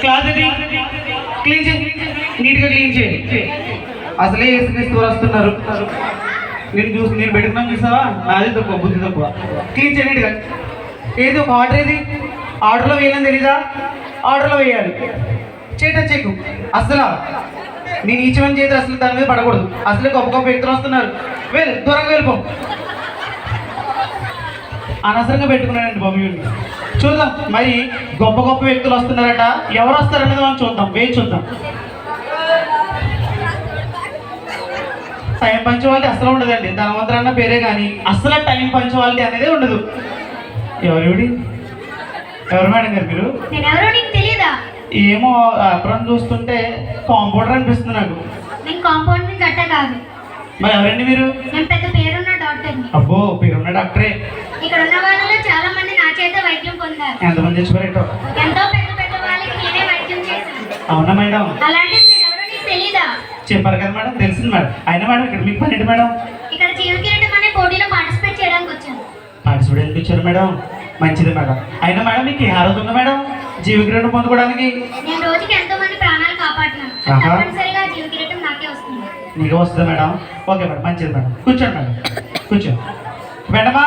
Cloth ఇది clean చేయండి నీట్గా క్లీన్ చేయి. అసలే ఏసుక్రీస్తు వస్తున్నారు నేను చూసి నేను పెట్టుకున్నాను చూసావా? నాది తక్కువ బుద్ధి తక్కువ. క్లీన్ చేయండి ఏది ఒక ఆర్డర్ ఏది? ఆర్డర్లో వేయాలని తెలీదా? ఆర్డర్లో వేయాలి. చేట చెక్కు అసలు. నేను ఈచమని చేతి అసలు దాని మీద పడకూడదు. అసలు గొప్ప గొప్ప వ్యక్తులు వస్తున్నారు. వెళ్ళు దూరంగా వెళ్ళిపో. అనవసరంగా పెట్టుకున్నానండి బాబు వీడిని. చూద్దాం మరి గొప్ప గొప్ప వ్యక్తులు వస్తున్నారట. ఎవరు వస్తారనేది మనం చూద్దాం వేచి చూద్దాం. టైం పంచువాలిటీ అసలు ఉండదండి. ధనవంతరన్న పేరే కానీ అసలు టైం పంచువాలిటీ అనేది ఉండదు. ఎవరు ఎవరు మేడం గారు మీరు? ఏమో అప్రం చూస్తుంటే కాంపౌండర్ అనిపిస్తుంది నాకు. నేను కాంపౌండ్ కాదు. మరి ఎవరండి మీరు? నేను పెద్ద పేరున్న డాక్టర్ని. అబ్బో పేరున్న డాక్టరే. ఇక్కడ ఉన్న వాళ్ళలో చాలా మంది నా చేత వైద్యం పొందారు. ఎంతమంది చచ్చిపోయారో ఎంతో పెద్ద పెద్ద వాళ్ళకి నేనే వైద్యం చేశాను. అవునా మేడం? అలాంటిది నేను ఎవరో నీకు తెలీదా? చెప్పారు కదా మేడం తెలిసింది మేడం. అయినా మేడం ఇక్కడ మీకు పని మేడం? ఇక్కడ జీవకిరీటం అనే పోటీలో పార్టిసిపేట్ చేయడానికి వచ్చాను. పార్టిసిపేట్ ఎందుకు ఇచ్చారు మేడం? మంచిది మేడం. అయినా మేడం మీకు ఏ అర్హత ఉంది మేడం? జీవకిరీటం పొందుకోవడానికి? నేను రోజుకి ఎంతో మంది ప్రాణాలు కాపాడుతున్నాను. తప్పనిసరిగా జీవకిరీటం నాకే వస్తుంది. నీకు వస్తుంది మేడం? ఓకే మేడం మంచిది మేడం. కూర్చోండి మేడం. కూర్చో. మేడమా?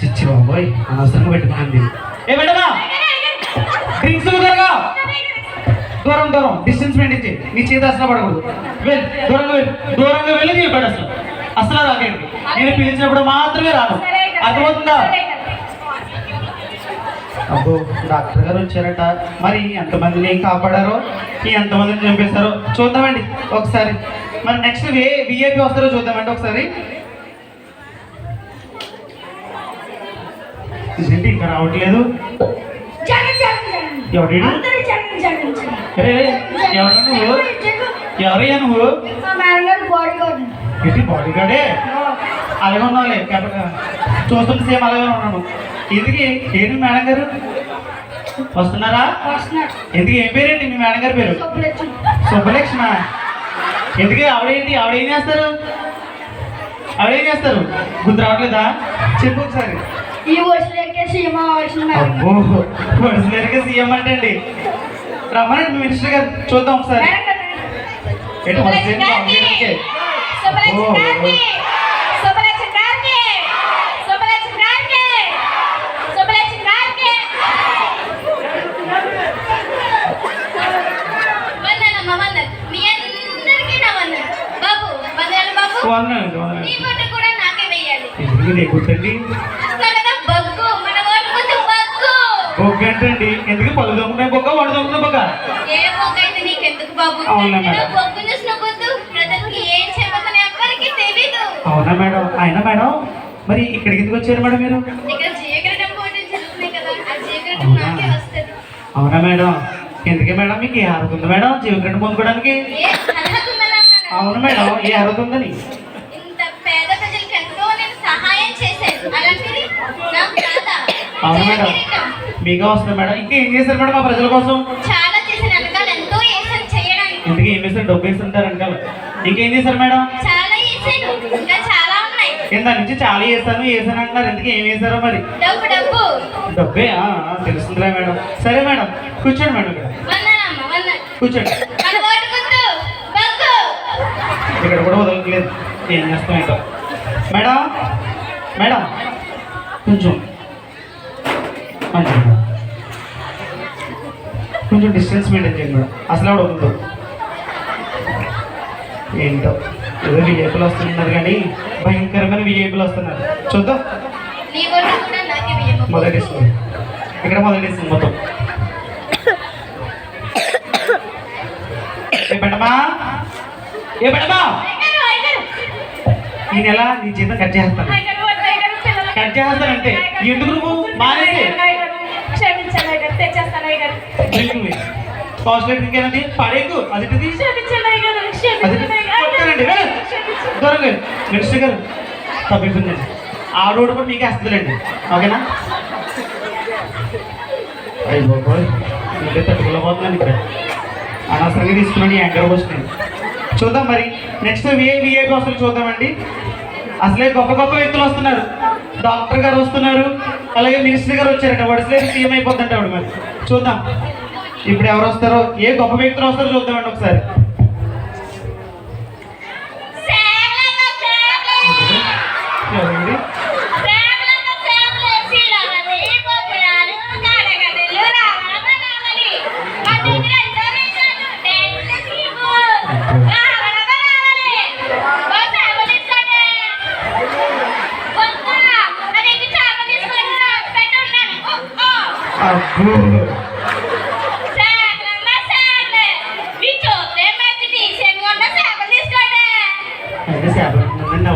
చిచ్చి బాబోయ్ అనవసరంగా పెట్టుకున్నాను ఏ మేడమా? డ్రింక్స్ త్వరగా దూరం దూరం. డిస్టెన్స్ మెయింటైన్ చేయి. నీ చేతి అసలు పడకూడదు. వెళ్ళి దూరంగా వెళ్ళి. దూరంగా వెళ్ళి నీ పడు అసలు. అసలు రాకండి నేను పిలిచినప్పుడు మాత్రమే రాను. అర్థమవుతుందా? అబ్బో డాక్టర్ గారు వచ్చారట. మరి ఎంతమందిని కాపాడారో? ఈ ఎంతమందిని చంపేశారో? చూద్దామండి ఒకసారి. మరి నెక్స్ట్ ఏ విఐపి వస్తారో చూద్దామండి ఒకసారి. ఇదేంటి ఇంకా రావట్లేదు. ఎవరి అందరూ జగన్ జగన్ జగన్. ఎవరు నువ్వు? ఎవరయ్యా నువ్వు? గారు బాడీ గార్డ్ ఏంటి అలాగే ఉన్నావులే చూస్తుంటే సేమ్ అలాగే ఉన్నాను. ఎందుకు? ఏంటి మేడం గారు వస్తున్నారా? ఎందుకు? ఏం పేరేంటి మీ మేడం గారి పేరు? సబ్బులెచ్చు. శుభలక్ష్మ ఎందుకు? ఆవిడేంటి ఆవిడ ఏం చేస్తారు? ఆవిడ ఏం చేస్తారు? గుర్తు రావట్లేదా? చెప్పు ఒకసారి. ఈ వర్షం ఎక్కేసి ఏమో వచ్చిన మేడం అబ్బో పర్సనల్గా సీఎం అంటే అండి రమ్మనండి మీ మినిస్టర్ గారు చూద్దాం ఒకసారి? శుభలక్ష్మి ఓ, గారికి, శుభలక్ష్మి బొగ్గ ఏంటండి ఎందుకు పళ్ళు దొంగనే బొగ్గ వాడు దొంగనే బొగ్గ ఏ బొగ్గు అయితే నీకెందుకు బాబు? అవునా మేడం? ఇలా బొగ్గు చూసిన కొద్దు ప్రజలకి ఏం చెప్పమని ఎవ్వరికీ తెలీదు. అవునా మేడం అయినా మేడం మరి ఇక్కడికి ఎందుకు వచ్చారు మేడం మీరు ఇక్కడ కదా ఆ అవునా? నాకే వస్తుంది అవునా మేడం ఎందుకే మేడం మీకు ఏ అర్హత ఉంది మేడం జీవకరెంట్ పొందుకోవడానికి ఏ అర్హత. అవును మేడం ఏ అర్హత ఉందని ఇంత పేద ప్రజలకు ఎంతో నేను సహాయం చేశాను అలాంటిది నాకు రాదా? అవును మేడం. మీగా వస్తుంది మేడం. ఇంకా ఏం చేశారు మేడం మా ప్రజల కోసం? చాలా వెనకాల ఎంతో చేయడానికి. ఇంతకీ ఏం చేశారు? డబ్బు వేస్తుంటారు అంటారు ఇంకేం చేశారు మేడం? చాలా చేశాను ఇంకా చాలా ఉన్నాయి. కింద నుంచి చాలా చేశాను చేశాను అంటున్నారు. ఎందుకు ఏం చేశారో మరి? డబ్బు డబ్బు. డబ్బే? తెలుస్తుందిలే మేడం. సరే మేడం కూర్చోండి మేడం కూర్చోండి. ఇక్కడ కూడా వదలట్లేదు. ఏం చేస్తాం ఏంటో మేడం మేడం కొంచెం కొంచెం కొంచెం డిస్టెన్స్ మెయింటైన్ చేయండి మేడం. అసలు ఆవిడ వద్దు ఏంటో? ఏదో విఐపీలు వస్తున్నారు కానీ భయంకరమైన విఐపీలు వస్తున్నారు. చూద్దాం. నీ ఓటు కూడా నాకే వేయమ్మ. మొదటి ఇస్తుంది ఇక్కడ మొదటి మొత్తం. ఏ అయ్యగారు, ఈ నెల నీ జీతం కట్ చేస్తాను. కట్ చేస్తానంటే ఎందుకు నువ్వు మానేసి? అయ్యగారు. కొట్టానండి వెళ్ళు. క్షమించండి. దూరంగా వెళ్ళు. మినిస్టర్ గారు తప్పిపోయిందండి రోడ్డు కూడా మీకే వస్తుందండి ఓకేనా? అయ్యి బాబోయ్. ఇంకే తట్టుకోలేకపోతున్నాను ఇక్కడ అనవసరంగా తీసుకున్నాను యాంకర్ వస్తున్నాయి చూద్దాం మరి. నెక్స్ట్ విఏ విఐపి వస్తువులు చూద్దామండి. అసలే గొప్ప గొప్ప వ్యక్తులు వస్తున్నారు. డాక్టర్ గారు వస్తున్నారు. అలాగే మినిస్టర్ గారు వచ్చారట వడిసలేదు సీఎం అయిపోతుంట ఆవిడ మరి. చూద్దాం. ఇప్పుడు ఎవరు వస్తారో ఏ గొప్ప వ్యక్తులు వస్తారో చూద్దామండి ఒకసారి.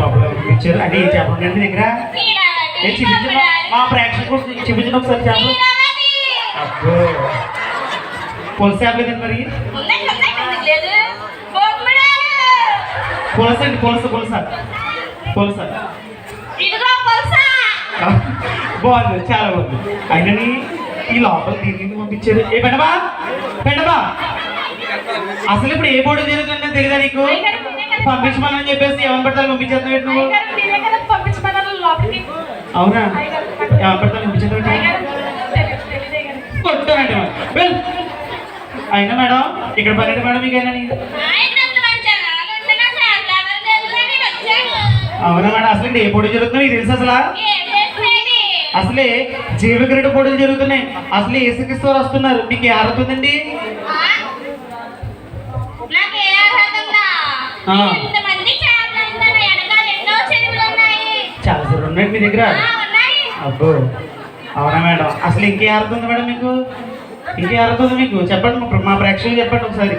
లోపల ఇచ్చారు అంటే ఏ చేపలు ఉందండి మీ దగ్గర శిలవలి, ఏ చూపించిన బొమ్మరాలు. మా ప్రేక్షకులు చూపించిన ఒకసారి చేపలు శిలవలి. అబ్బో పులస చేపలు ఏదండి మరి ఉన్నాయి, ఉన్నాయి, ఎందుకు లేదు? బొమ్మరాలు. పులస అండి పులస పులస పులస ఇదిగో పులస. బాగుంది చాలా బాగుంది అయినని ఈ లోపల దీన్ని పంపించారు? ఏ పెండబా? పెండబా! అసలు ఇప్పుడు ఏ బోర్డు జరుగుతుందో తెలియదా నీకు? పంపించమని చెప్పేసి ఎవరు పడతారు పంపించేస్తావు ఏంటి నువ్వు? అవునా? ఎవరు పడతారు పంపించేస్తావు. వెళ్ళు. అయినా మేడం ఇక్కడ పన్నెండు మేడం మీకు అయినా ఆయన అంత మంచి అనాలు ఉంటున్నా సేవలు ఎవరు తెలుసని వచ్చాను. అవునా మేడం అసలు ఏ పోటీ జరుగుతుందో మీకు తెలుసు అసలు? అసలే జీవక్రీడ పోటీలు జరుగుతున్నాయి. అసలే ఏసుక్రీస్తు వారు వస్తున్నారు. మీకు ఏ అర్హత ఉందండి. చాలా సార్లు ఉన్నాయి మీ దగ్గర. అబ్బో. అవునా మేడం? అసలు ఇంకే అర్థం ఉంది మేడం మీకు? ఇంకే అర్థం ఉంది మీకు? చెప్పండి మా- ప్రేక్షకులు చెప్పండి ఒకసారి.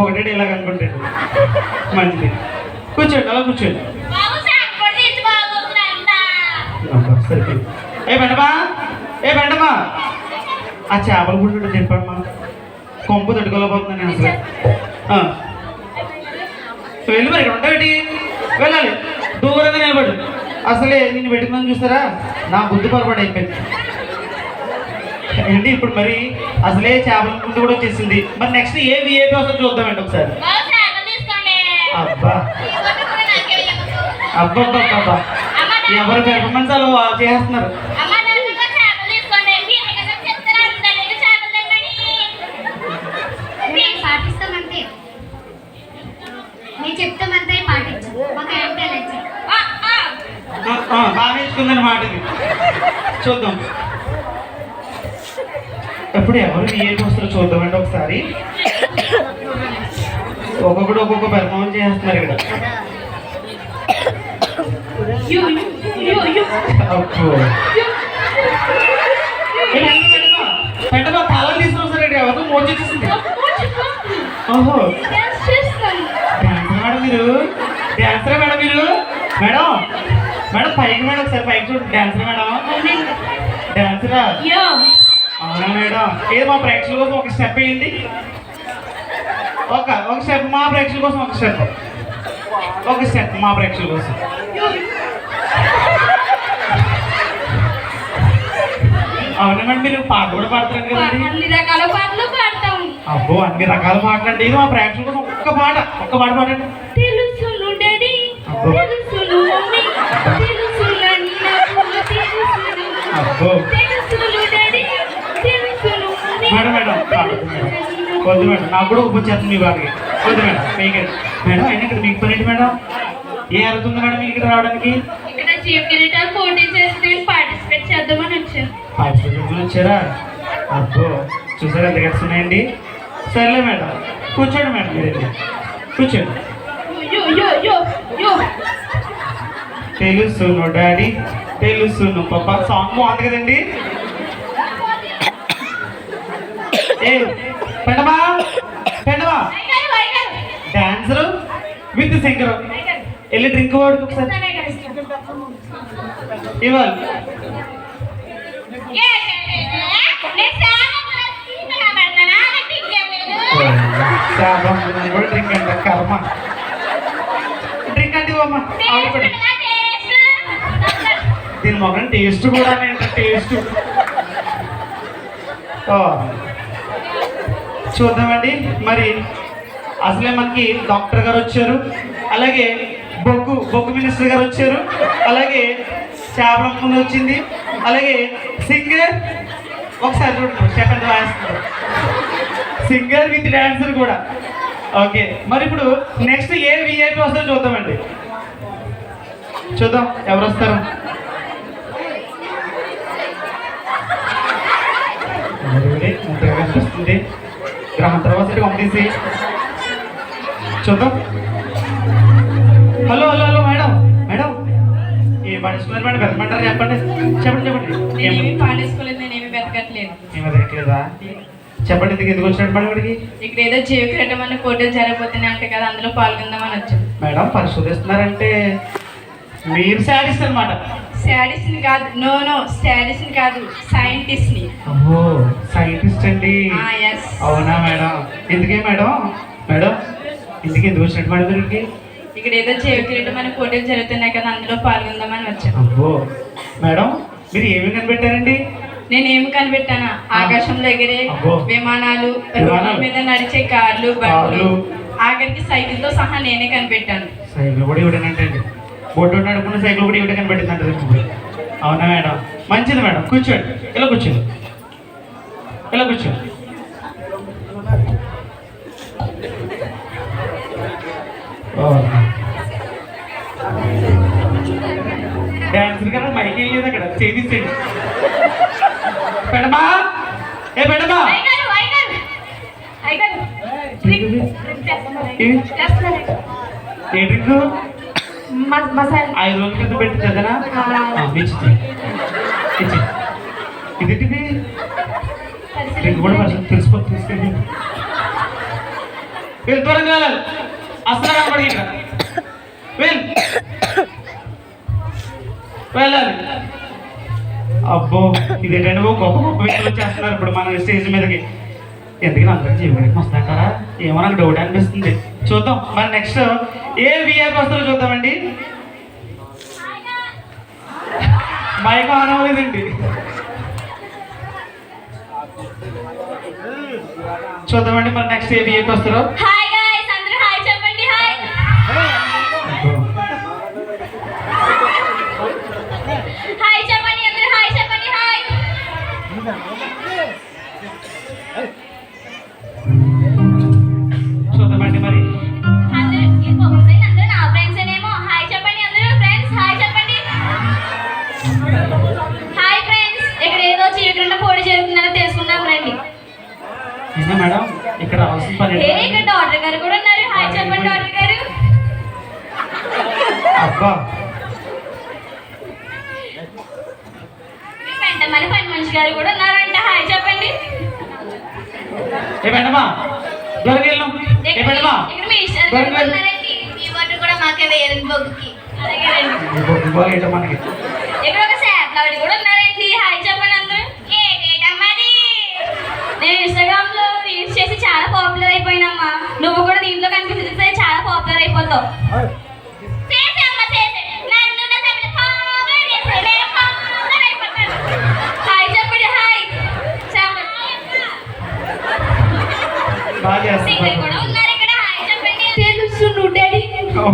ఒకటే ఇలాగ అనుకుంటాడు. మంచిది. కూర్చోండి అలా కూర్చోండి. సరిపోయింది ఏ బెండమా ఏ బెండమా ఆ చేపల గుడి చెప్పమ్మా కొంపు తట్టుకోలేకపోతున్నాను నేను అసలు. వెళ్ళి మరి ఇక్కడ ఉంటావేటి? వెళ్ళాలి. దూరంగా నిలబడు. అసలే నేను పెట్టుకున్నాను చూస్తారా? నా బుద్ధి పొరపాటు అయిపోయింది. ఏంటి ఇప్పుడు మరి? అసలే చేపల ముందు కూడా వచ్చేసింది. మరి నెక్స్ట్ ఏ విఐపి వస్తుందో చూద్దామండి ఒకసారి. బాబు చేపలు తీసుకోండి. అబ్బా. ఎవరి పెర్ఫార్మెన్స్ అలా వా- చేస్తున్నారు? నేర్చుకుందని మాట ఇది. చూద్దాం. ఎప్పుడు ఎవరు ఏ వస్తారో చూద్దామండి ఒకసారి. ఒక్కొక్కడు ఒక్కొక్క పెర్ఫార్మెన్స్ చేస్తున్నారు ఇక్కడ. యు, యు, యు, యు. వెంటనే వెంటనే. వెంటనే తాళం తీసుకుని ఎవరు మోచి వచ్చేసింది ఓహో మేడం మీరు డాన్సరా మేడం మీరు మేడం మేడం పైకి మేడం ఒకసారి పైకి చూడండి డాన్సర్ మేడం డాన్సరా యో. అవునా మేడం ఏది మా ప్రేక్షకుల కోసం ఒక స్టెప్ వేయండి ఒక ఒక స్టెప్ మా ప్రేక్షకుల కోసం ఒక స్టెప్ ఒక స్టెప్ మా ప్రేక్షకుల కోసం అవునా మేడం మీరు పాట కూడా పాడతారు కదండి. అన్ని రకాల పాటలు పాడతాం. అబ్బో అన్ని రకాల పాటలు అంటే ఇది మా ప్రేక్షకుల ఒక్క పాట ఒక్క పాట పాడండి. డాడీ అబ్బో. Mummy daddy madam madam madam. వద్దు మేడం. నాకు కూడా ఉపచేస్తుంది మీ వారికి వద్దు మేడం. మీకు మేడం అయినా ఇక్కడ మీకు పని మేడం? ఏ అర్థం మేడం మీకు ఇక్కడ రావడానికి? ఇక్కడ చీఫ్ వచ్చాను పార్టిసిపేషన్ వచ్చారా? అబ్బో చూసారా? ఎంత గట్స్ ఉన్నాయండి? సర్లే మేడం కూర్చోండి మేడం మీరు వెళ్ళి. కూర్చోండి. తెలుసును డాడీ. తెలుసును పాప. సాంగ్ బాగుంది కదండి? ఏ పెండమా? పెండమా? Dancer with singer. వెళ్ళి డ్రింక్ వాడుకు ఒకసారి. ఇవ్వాలి ఏ నేను చాలా ప్రశ్నగా పెడతానా నాకు ఇంకేం లేదు శాపం కూడా డ్రింక్ అంట కర్మ డ్రింక్ అంటే ఇవ్వమ్మా దీని మొగం టేస్ట్ కూడా టేస్ట్ ఓ. చూద్దామండి మరి అసలే మనకి డాక్టర్ గారు వచ్చారు. అలాగే బొగ్గు బొగ్గు మినిస్టర్ గారు వచ్చారు. అలాగే చేపల ముందు వచ్చింది. అలాగే సింగర్ ఒకసారి చూడండి చెప్పండి వాయిస్తున్నారు సింగర్ విత్ డాన్సర్ కూడా. ఓకే మరి ఇప్పుడు నెక్స్ట్ ఏ విఐపి వస్తుందో చూద్దామండి. చూద్దాం ఎవరు వస్తారు? కనిపిస్తుంది గ్రహం తర్వాత పంపించి చూద్దాం. Hello hello hello madam. Madam ఏ పడుచుకున్నారు మేడం? పెట్టమంటారు చెప్పండి చెప్పండి. చెప్పండి. నేనేమి ఏం- పాడేసుకోలేదు నేనేమి వెతకట్లేదు ఏమీ తెలియట్లేదా చెప్పండి ఎందుకు ఎందుకు వచ్చినట్టు మేడం ఇక్కడికి? ఇక్కడ ఏదో జీవ క్రీడం అనే పోటీలు జరగబోతున్నాయి అంటే కదా అందులో పాల్గొందామని వచ్చాం. మేడం పరిశోధిస్తున్నారంటే మీరు శాడిస్ట్ అనమాట స్టాడిస్ట్ని కాదు నో నో స్టాడిస్ట్ని కాదు సైంటిస్ట్ని అబ్బో సైంటిస్ట్ అండి. ఎస్ అవునా మేడం? ఎందుకే మేడం? మేడం ఎందుకు ఎందుకు వచ్చినట్టు మేడం ఇక్కడికి? ఇక్కడ ఏదో జీవ క్రీడం అనే పోటీలు జరుగుతున్నాయి కదా అందులో పాల్గొందామని వచ్చాం. అబ్బో మేడం మీరు ఏమి కనిపెట్టారండి? నేనేమి కనిపెట్టానా? ఆకాశంలో ఎగిరే. విమానాలు. రోడ్ల మీద నడిచే కార్లు బండ్లు. ఆఖరికి సైకిల్తో సహా నేనే కనిపెట్టాను. సైకిల్ కూడా ఇవ్వడనంటే బొడ్డు నడుపుకున్న సైకిల్ కూడా ఇవ్వడం కనిపెట్టింది అంటే అవునా మేడం? మంచిది మేడం. కూర్చోండి. ఇలా కూర్చోండి. ఇలా కూర్చోండి. డాన్సర్ కదా మైక్ వెళ్ళేది అక్కడ. చేయించండి పెడమా? ఏ పెడమా. ఏ డ్రింక్? ఐదు రోజుల క్రితం పెట్టి చదనా. ఇచ్చి ఇచ్చి. ఇదేంటిది? డ్రింక్ కూడా తెలుసుకో తీసుకెళ్ళి వీళ్ళు త్వరగా వెళ్ళాలి. అసలు కనపడి వెళ్ళాలి. అబ్బో ఇదేంటంటే గొప్ప గొప్ప వ్యక్తులు వచ్చేస్తున్నారు ఇప్పుడు మన స్టేజ్ మీదకి. ఎందుకని అందరికి జీవితానికి వస్తాంటారా ఏమో నాకు డౌట్ అనిపిస్తుంది. చూద్దాం. మరి నెక్స్ట్ ఏ విఐపి వస్తారో చూద్దామండి? మైక్ ఆన్ అవ్వలేదండి. చూద్దామండి మరి నెక్స్ట్ ఏ విఐపి వస్తారో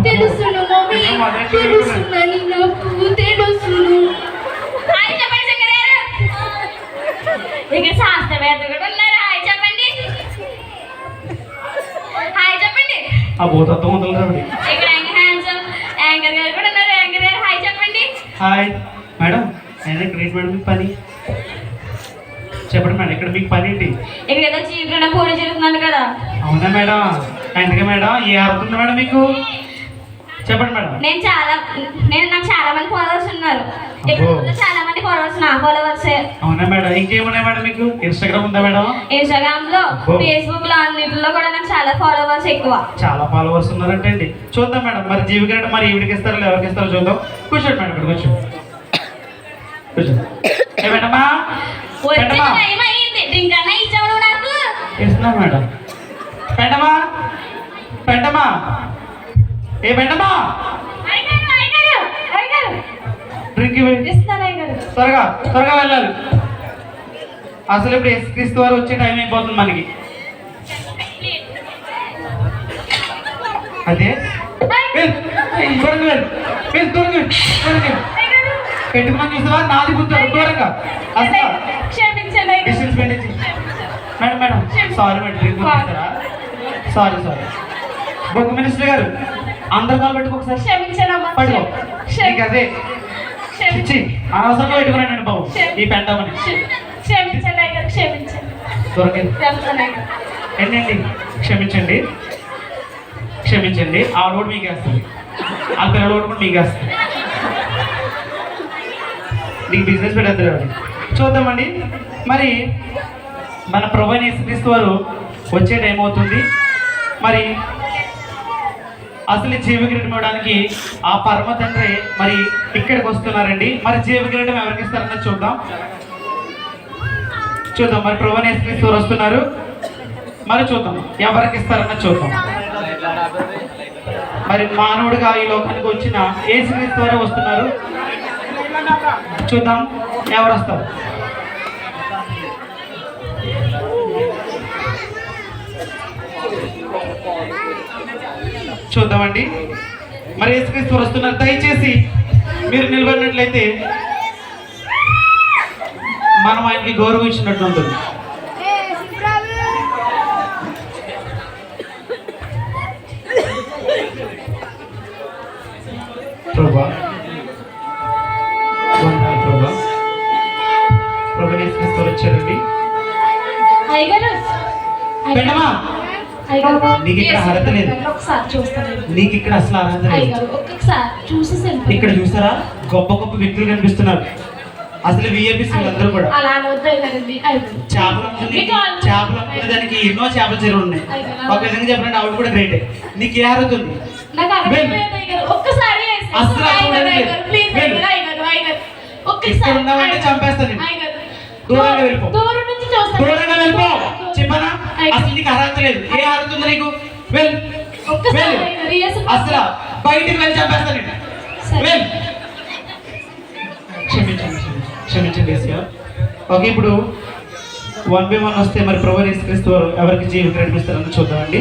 తెలుసును మమ్మీ తెలుసునని నాకు తెలుసును హాయ్ చెప్పండి సింగర్ గారు ఇక్కడ శాస్త్రవేత్త కూడా ఉన్నారు హాయ్ చెప్పండి హాయ్ చెప్పండి ఆ భూతత్వం వదలరావిడి ఇక్కడ హ్యాండ్సమ్ యాంకర్ గారు కూడా ఉన్నారు యాంకర్ గారు హాయ్ చెప్పండి హాయ్ మేడం నేను గ్రేట్ మేడం మీకు పని చెప్పండి మేడం ఇక్కడ మీకు పని ఏంటి ఇక్కడ ఏదో చీకటి పోటీ జరుగుతుంది కదా అవునా మేడం ఎందుకే మేడం ఏ అర్థం మేడం మీకు చెప్పండి మేడం. నేను చాలా నేను నాకు చాలా మంది ఫాలోవర్స్ ఉన్నారు. ఇక్కడ చాలా మంది ఫాలోవర్స్ నా ఫాలోవర్స్ అవునా మేడం? ఇంకేమున్నాయి మేడం మీకు? ఇన్స్టాగ్రామ్ ఉందా మేడం? ఇన్స్టాగ్రామ్లో. ఫేస్బుక్లో అన్నిటిలో కూడా నాకు చాలా ఫాలోవర్స్ ఎక్కువ. చాలా ఫాలోవర్స్ ఉన్నారంటే అండి. చూద్దాం మేడం. మరి జీవికరెడ్డి మరి ఈవిడికి ఇస్తారో ఎవరికి ఇస్తారో చూద్దాం. కూర్చోండి మేడం ఇక్కడ కూర్చో మేడమా ఇస్తున్నా మేడం. పెండమా పెండమా ఏ పెండమా డ్రింక్ త్వరగా త్వరగా వెళ్ళాలి. అసలు ఇప్పుడు క్రీస్తు వారు వచ్చే టైం అయిపోతుంది మనకి. అదే? వెళ్ళు. పెట్టుకున్నాను చూసావా? నాది గుర్తాడు దూరంగా అసలు distance maintain madam madam sorry madam sorry sorry. బొగ్గు మినిస్టర్ గారు అందరు కాలు పెట్టుకో ఒకసారి. క్షమించనమ్మా పట్టుకో నీకు అదే. ఇచ్చి అనవసరంగా పెట్టుకున్నాను నేను బాబు ఈ పెంటామని క్షమించండి అయ్యగారు క్షమించండి. దొరకదు. ఏంటండి క్షమించండి. క్షమించండి. ఆవిడ కూడా మీకు వేస్తుంది ఆ పిల్లలు కూడా మీకు వేస్తుంది నీకు బిజినెస్ పెట్టేద్దరు చూద్దామండి. మరి మన ప్రభు యేసుక్రీస్తు వారు వచ్చే టైం అవుతుంది. మరి అసలు జీవ ఇవ్వడానికి ఆ పరమ తండ్రి మరి ఇక్కడికి వస్తున్నారండి. మరి జీవ ఎవరికి ఇస్తారన్నది చూద్దాం. చూద్దాం మరి ప్రభు యేసుక్రీస్తు వస్తున్నారు. మరి చూద్దాం ఎవరికి ఇస్తారన్నది చూద్దాం. మరి మానవుడిగా ఈ లోకానికి వచ్చిన యేసుక్రీస్తు ద్వారా వస్తున్నారు. చూద్దాం ఎవరు వస్తారు? చూద్దామండి. మరి యేసుక్రీస్తు వస్తున్నారు దయచేసి మీరు నిలబడినట్లయితే మనం ఆయనకి గౌరవం ఇచ్చినట్టు ఉంటుంది. ప్రభా ప్రభా. ప్రభు యేసుక్రీస్తు వచ్చారండి అయ్యగారు. నీకు ఇక్కడ అర్హత లేదు. నీకు ఇక్కడ అసలు అర్హత లేదు. ఇక్కడ చూసారా? గొప్ప గొప్ప వ్యక్తులు కనిపిస్తున్నారు. అసలు విఐపీస్ అందరూ కూడా. చేపలు చేపలు దానికి ఎన్నో చేపల చెరువులు ఉన్నాయి. ఒక విధంగా చెప్పాలంటే ఆవిడ కూడా గ్రేట్ నీకు ఏ అర్హత ఉంది? అయ్యగారు. ఇక్కడ అయ్యగారు, చంపేస్తాను. దూరంగా వెళ్ళిపో. దూరంగా వెళ్ళిపో. చెప్పనా. అసలు నీకు అర్హత లేదు. ఏ అర్హత ఉంది నీకు? అయ్యగారు, వేసి- అసలు బయటికి వెళ్ళి చంపేస్తాను. వెళ్ళు. క్షమించండి క్షమించండి. ఓకే ఇప్పుడు వన్ బై వన్ వస్తే మరి ప్రభు యేసుక్రీస్తు వారు ఎవరికి జీవితం నడిపిస్తారని చూద్దామండి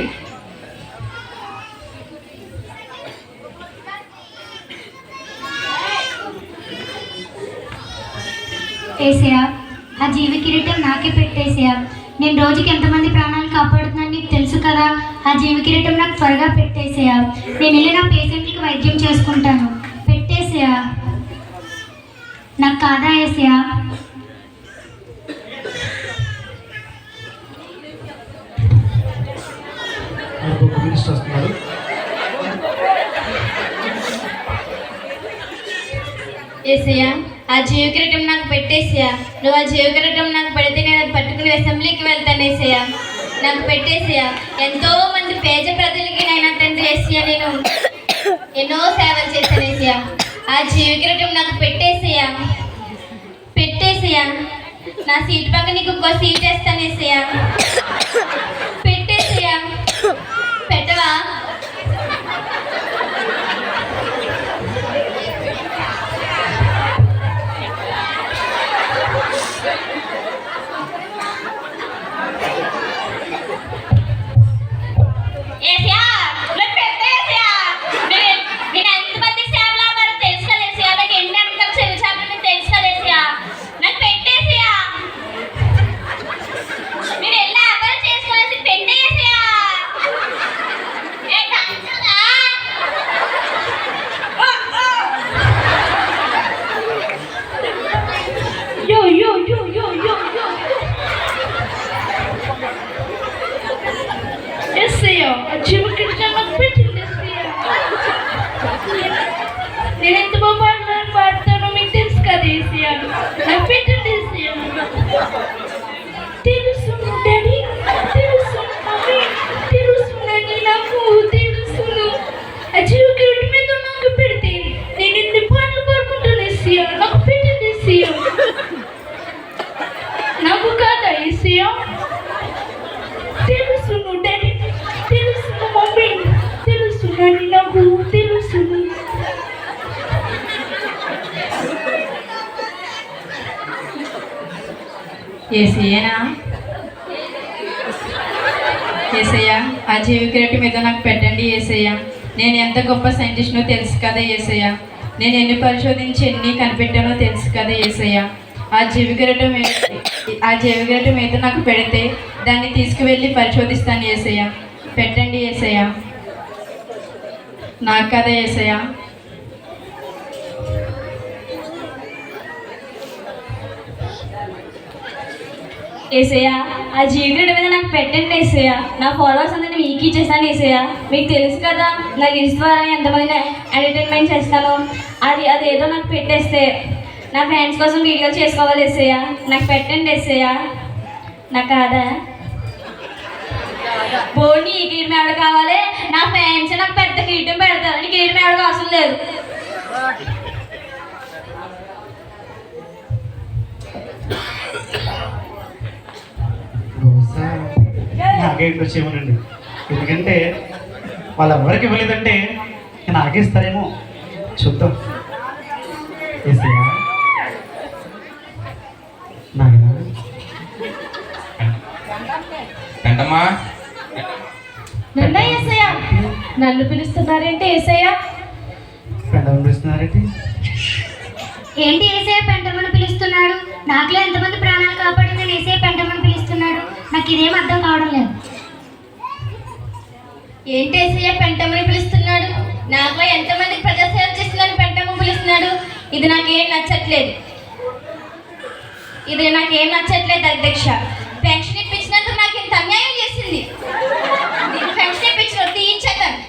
ఏసయా ఆ జీవ కిరీటం నాకే పెట్టేసయా? నేను రోజుకి ఎంతమంది ప్రాణాలు కాపాడుతున్నాను నీకు తెలుసు కదా. ఆ జీవ కిరీటం నాకు త్వరగా పెట్టేసయా. నేను వెళ్ళి నా పేషెంట్కి వైద్యం చేసుకుంటాను. పెట్టేసయా. నాకు కాదా ఏసయ్యా ఆ జీవకిరీటం నాకు పెట్టేసయ్యా నువ్వు ఆ జీవకిరీటం నాకు పెడితే నేను అసెంబ్లీకి వెళ్తానేసయ్యా నాకు పెట్టేసయ్యా ఎంతో మంది పేద ప్రజలకి నేను తండ్రి ఏసయ్యా నేను ఎన్నో సేవలు చేశాను ఆ జీవికరటం నాకు పెట్టేసయ్యా పెట్టేసయ్యా నా సీట్ పక్క నీకు ఇంకో సీట్ వేస్తానేసయ్యా పెట్టేసయ్యా పెట్టవా? ఏసయ్యనా ఏసయ్య ఆ జీవికిరటి మీద నాకు పెట్టండి ఏసయ్య నేను ఎంత గొప్ప సైంటిస్ట్నో తెలుసు కదా ఏసయ్య నేను ఎన్ని పరిశోధించి ఎన్ని కనిపెట్టానో తెలుసు కదా ఏసయ్య ఆ జీవికిరటం ఆ జీవికిరటం మీద నాకు పెడితే దాన్ని తీసుకువెళ్ళి పరిశోధిస్తాను ఏసయ్య పెట్టండి ఏసయ్య నాకు కదా ఏసయ్య ఏసయ్యా ఆ జీవితం మీద నాకు పెట్టండి ఏసయ్యా. నా ఫాలోవర్స్ అందరినీ మీకు ఇచ్చేసాను ఏసయ్యా. మీకు తెలుసు కదా నా ఇన్స్టా ద్వారా ఎంతమంది ఎంటర్టైన్మెంట్ చేస్తాను. అది అది ఏదో నాకు పెట్టేస్తే నా ఫ్రెండ్స్ కోసం వీడియోలు చేసుకోవాలి ఏసయ్యా. నాకు పెట్టండి ఏసయ్యా. నాకు కాదా? పోనీ ఈ కీడు మేడ కావాలి. నా ఫ్యాన్స్ నాకు పెద్ద కీటం పెడతారు. నీకు కీడు మేడకు అవసరం లేదు. నాకే ఇంట్రెస్ట్ ఏమోనండి ఎందుకంటే వాళ్ళు ఎవరికి ఇవ్వలేదంటే నాకే ఇస్తారేమో చూద్దాం. ఏసయ్యా? నాయనా? పెంటమ్మా నన్న ఏసయ్య నన్ను పిలుస్తున్నారేంటి ఏసయ్య? పెండలు పిలుస్తున్నారేంటి? ఏంటి ఏసే పెంటమని పిలుస్తున్నాడు? నాకులో ఎంతమంది ప్రాణాలు కాపాడిందని ఏసే పెంటమని పిలుస్తున్నాడు నాకు ఇదేం అర్థం కావడం లేదు. ఏంటి పెంటమని పిలుస్తున్నాడు? నాకులో ఎంతమంది ప్రజాసేవ చేస్తున్నాను పెంటమని పిలుస్తున్నాడు? ఇది నాకేం నచ్చట్లేదు. ఇది నాకేం నచ్చట్లేదు అధ్యక్ష. పెన్షన్ ఇప్పించినందుకు నాకు ఇంత అన్యాయం చేసింది. పెన్షన్ ఇప్పించిన తీయించకండి.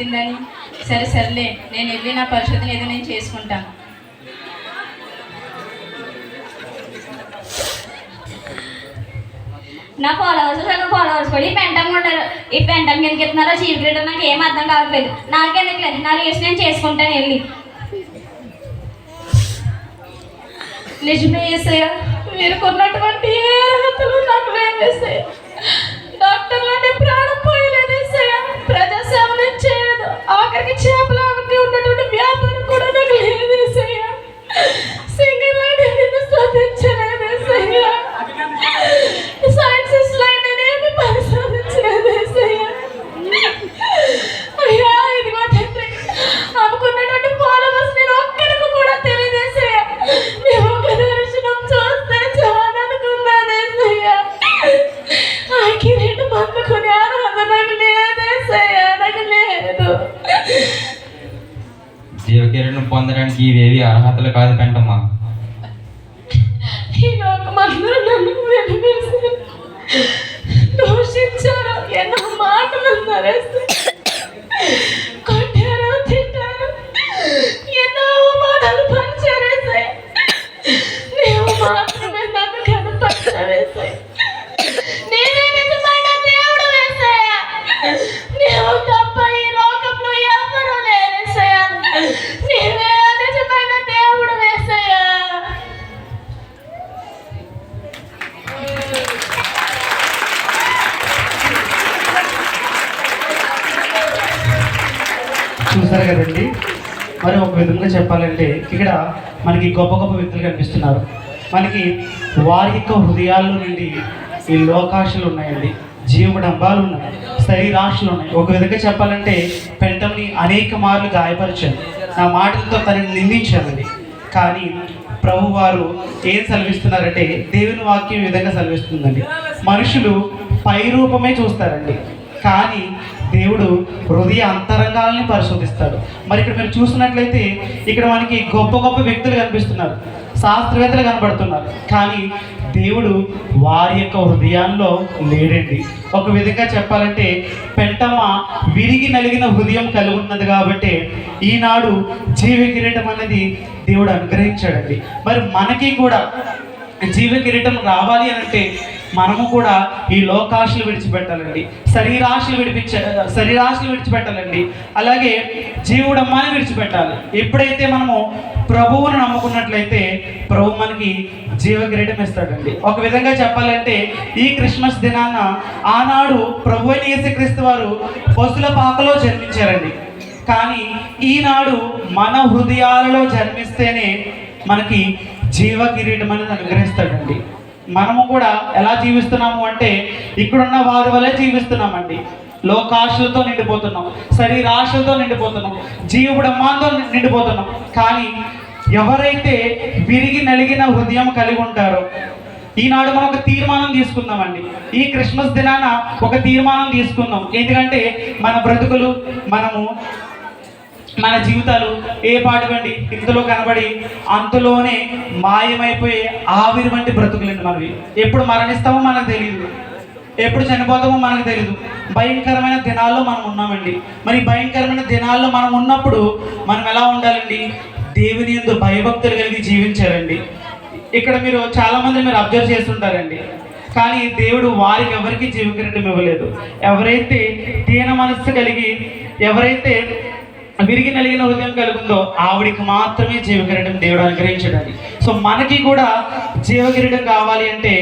కనిపెట్టిందని సరే సర్లే. నేను వెళ్ళి నా పరిశోధన ఏదో నేను చేసుకుంటాను. నా ఫాలోవర్స్ సగం ఫాలోవర్స్ కూడా ఈ పెంటం ఉంటారు ఈ పెంటం కిందకి ఎత్తున్నారో. చీప్ నాకు ఏం అర్థం కావట్లేదు. నాకెందుకులేదు నా రేస్ నేను చేసుకుంటాను వెళ్ళి. నిజమే ఏసయ్య. మీరు కొన్నటువంటి ఏ అర్హతలు నాకు డాక్టర్లు అంటే ప్రాణం చేపల అర్హతలు కాదు పెంటమ్మా. ఈ దూషించారు. ఎన్నో మాటలు మనకి గొప్ప గొప్ప వ్యక్తులు కనిపిస్తున్నారు. మనకి వారి యొక్క హృదయాల్లో నుండి ఈ లోకాశలు ఉన్నాయండి. జీవడంబాలు ఉన్నాయి. శరీరాశలు ఉన్నాయి. ఒక విధంగా చెప్పాలంటే పెంటంని అనేక మార్లు గాయపరిచాను నా మాటలతో తనని నిందించానండి కానీ ప్రభు వారు ఏం సెలవిస్తున్నారంటే దేవుని వాక్యం ఈ విధంగా సెలవిస్తుందండి. మనుషులు పై రూపమే చూస్తారండి. కానీ దేవుడు హృదయ అంతరంగాలని పరిశోధిస్తాడు. మరి ఇక్కడ మీరు చూసినట్లయితే ఇక్కడ మనకి గొప్ప గొప్ప వ్యక్తులు కనిపిస్తున్నారు. శాస్త్రవేత్తలు కనబడుతున్నారు. కానీ దేవుడు వారి యొక్క హృదయాల్లో లేడండి. ఒక విధంగా చెప్పాలంటే పెంటమ్మ విరిగి నలిగిన హృదయం కలిగి ఉన్నది కాబట్టి ఈనాడు జీవ కిరీటం అనేది దేవుడు అనుగ్రహించాడండి. మరి మనకి కూడా జీవ కిరీటం రావాలి అని అంటే మనము కూడా ఈ లోకాశలు విడిచిపెట్టాలండి. శరీరాశలు విడిపించ శరీరాశలు విడిచిపెట్టాలండి. అలాగే జీవుడమ్మాని విడిచిపెట్టాలి. ఎప్పుడైతే మనము ప్రభువును నమ్ముకున్నట్లయితే ప్రభు మనకి జీవ కిరీటం ఇస్తాడండి. ఒక విధంగా చెప్పాలంటే ఈ క్రిస్మస్ దినాన ఆనాడు ప్రభు అయిన యేసుక్రీస్తు వారు పశుల పాకలో జన్మించారండి. కానీ ఈనాడు మన హృదయాలలో జన్మిస్తేనే మనకి జీవ కిరీటం అనేది అనుగ్రహిస్తాడండి. మనము కూడా ఎలా జీవిస్తున్నాము అంటే ఇక్కడున్న వారి వల్లే జీవిస్తున్నామండి. లోకాశలతో నిండిపోతున్నాం శరీరాశలతో నిండిపోతున్నాం జీవబడమాంతో నిండిపోతున్నాం. కానీ ఎవరైతే విరిగి నలిగిన హృదయం కలిగి ఉంటారో ఈనాడు మనం ఒక తీర్మానం తీసుకుందామండి. ఈ క్రిస్మస్ దినాన ఒక తీర్మానం తీసుకుందాం. ఎందుకంటే మన బ్రతుకులు మనము మన జీవితాలు ఏ పాటువండి ఇంతలో కనబడి అంతలోనే మాయమైపోయే ఆవిరి వంటి బ్రతుకులండి మనవి. ఎప్పుడు మరణిస్తామో మనకు తెలియదు ఎప్పుడు చనిపోతామో మనకు తెలియదు భయంకరమైన దినాల్లో మనం ఉన్నామండి. మరి భయంకరమైన దినాల్లో మనం ఉన్నప్పుడు మనం ఎలా ఉండాలండి? దేవుని ఎందు భయభక్తులు కలిగి జీవించాలండి. ఇక్కడ మీరు చాలా మంది మీరు అబ్జర్వ్ చేస్తుంటారండి. కానీ దేవుడు వారికి ఎవరికి జీవకిరీటం ఇవ్వలేదు. ఎవరైతే దీన మనస్సు కలిగి ఎవరైతే విరిగి నలిగిన హృదయం కలుగుందో ఆవిడికి మాత్రమే జీవకిరీటం దేవుడు అనుగ్రహించడానికి సో మనకి కూడా జీవకిరీటం కావాలి అంటే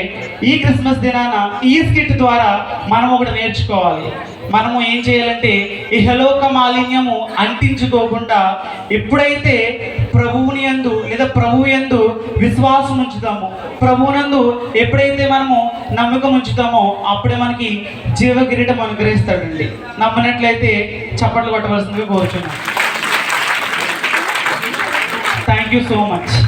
ఈ క్రిస్మస్ దినాన ఈ స్కిట్ ద్వారా మనం ఒకటి నేర్చుకోవాలి. మనము ఏం చేయాలంటే ఇహలోక మాలిన్యము అంటించుకోకుండా ఎప్పుడైతే ప్రభువుని ఎందు లేదా ప్రభువు ఎందు విశ్వాసం ఉంచుతామో ప్రభువునందు ఎప్పుడైతే మనము నమ్మకం ఉంచుతామో అప్పుడే మనకి జీవ కిరీటం అనుగ్రహిస్తాడండి. నమ్మనట్లయితే చప్పట్లు కొట్టవలసిందిగా కోరుచున్నాను. Thank you so much